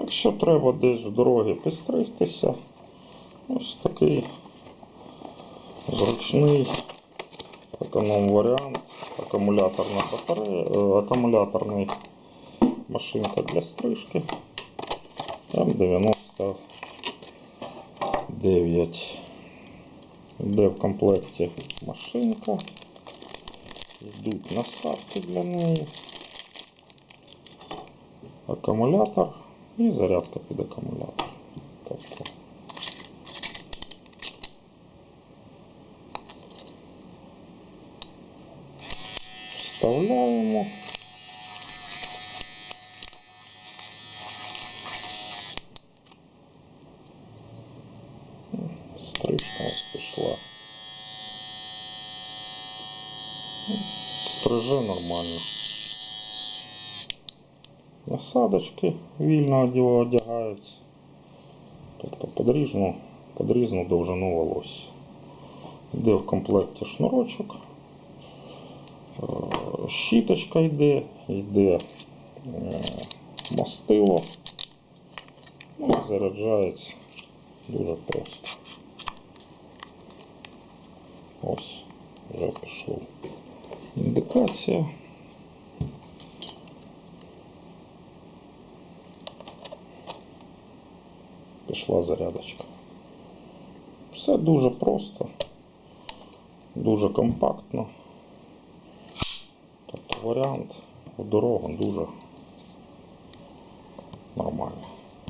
Якщо треба десь в дорогі підстригтися, ось такий зручний економ варіант. Акумуляторна батарея, е, акумуляторний машинка для стрижки. М99. Йде в комплекті машинка. Йдуть насадки для неї. Акумулятор і зарядка під акумулятор. Тобто вставляємо. Стрижка ось пішла. Стриже нормально. Насадочки вільно одягаються. Тобто подрізну, подрізну довжину волосся. Йде в комплекті шнурочок. Е, Щіточка йде, йде е, мастило. Ну, заряджається дуже просто. Ось, вже пішов. Індикація. Пішла зарядочка. Все дуже просто, дуже компактно. Тобто варіант в дорогу дуже нормальний.